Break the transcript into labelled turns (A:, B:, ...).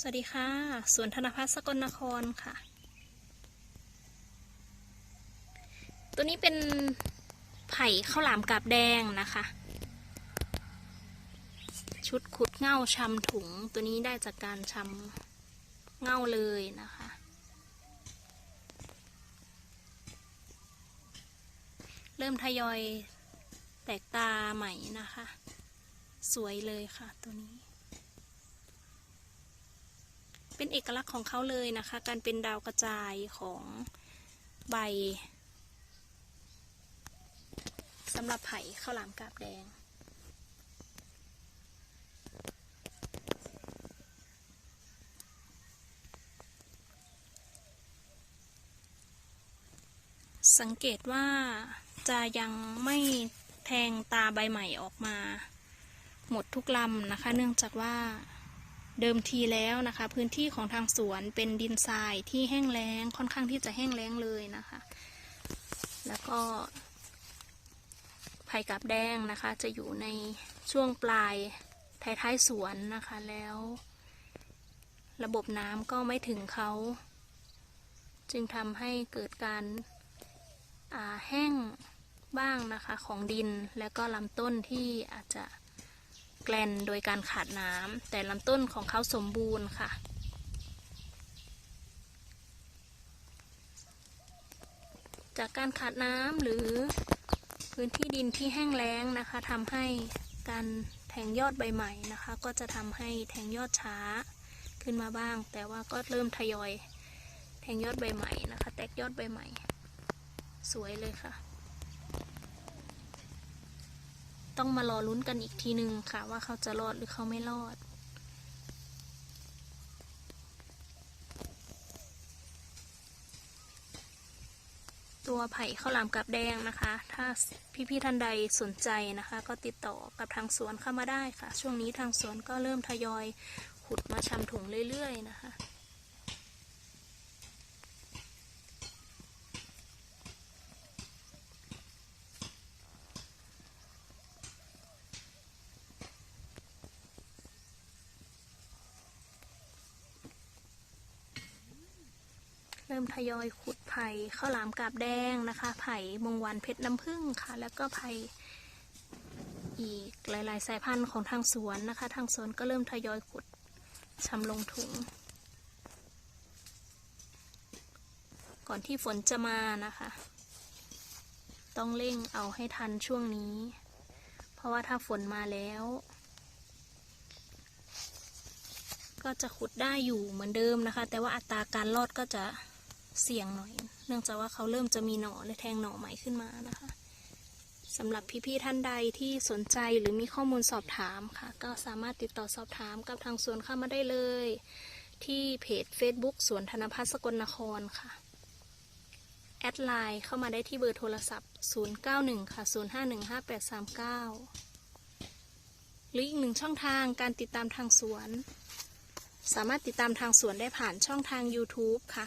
A: สวัสดีค่ะสวนธนพัฒน์สกลนครค่ะ ตัวนี้เป็นไผ่ข้าวหลามกาบแดงนะคะ ชุดขุดเง่าชำถุง ตัวนี้ได้จากการชำเง่าเลยนะคะ เริ่มทยอยแตกตาใหม่นะคะ สวยเลยค่ะตัวนี้ เป็นเอกลักษณ์ของเขาเลยนะคะ การเป็นดาวกระจายของใบสำหรับไผ่ข้าวหลามกาบแดง สังเกตว่าจะยังไม่แทงตาใบใหม่ออกมา หมดทุกลำนะคะ เนื่องจากว่า เดิมทีแล้วนะคะ พื้นที่ของทางสวนเป็นดินทรายที่แห้งแล้งค่อนข้างที่จะแห้งแล้งเลยนะคะ แล้วก็ไผ่กับแดงนะคะ จะอยู่ในช่วงปลายท้ายๆสวนนะคะแล้ว ระบบน้ำก็ไม่ถึงเขา จึงทำให้เกิดการาแห้งบ้างนะคะของดินและก็ลำต้นที่อาจจะ แกลนโดยการขาดน้ำแต่ลำต้นของเขาสมบูรณ์ค่ะ จากการขาดน้ำหรือพื้นที่ดินที่แห้งแล้งนะคะทำให้การแทงยอดใบใหม่นะคะ ก็จะทำให้แทงยอดช้าขึ้นมาบ้าง แต่ว่าก็เริ่มทยอยแทงยอดใบใหม่นะคะ แตกยอดใบใหม่ สวยเลยค่ะ ต้องมารอลุ้นกันอีกทีหนึ่งค่ะ ว่าเขาจะรอดหรือเขาไม่รอด ตัวไผ่ข้าวหลามกับแดงนะคะ ถ้าพี่ๆท่านใดสนใจนะคะ ก็ติดต่อกับทางสวนเข้ามาได้ค่ะ ช่วงนี้ทางสวนก็เริ่มทยอยขุดมาชำถุงเรื่อยๆนะคะ เริ่มทยอยขุดไผ่ข้าวหลามกาบแดงนะคะ ไผ่มงวันเพชรน้ำผึ้งค่ะ แล้วก็ไผ่อีกหลาย ๆ สายพันธุ์ของทางสวนนะคะ ทางสวนก็เริ่มทยอยขุดชำลงถุง ก่อนที่ฝนจะมานะคะ ต้องเร่งเอาให้ทันช่วงนี้ เพราะว่าถ้าฝนมาแล้ว ก็จะขุดได้อยู่เหมือนเดิมนะคะ แต่ว่าอัตราการรอดก็จะ เสี่ยงหน่อย เนื่องจากว่าเขาเริ่มจะมีหน่อและแทงหน่อใหม่ขึ้นมานะคะสำหรับพี่ๆท่านใดที่สนใจหรือมีข้อมูลสอบถามค่ะ ก็สามารถติดต่อสอบถามกับทางสวนเข้ามาได้เลย ที่เพจ Facebook สวนธนพัฒน์สกลนครค่ะ แอดไลน์เข้ามาได้ที่เบอร์โทรศัพท์ 091 ค่ะ 0515839 หรืออีกหนึ่งช่องทางการติดตามทางสวน สามารถติดตามทางสวนได้ผ่านช่องทาง YouTube ค่ะ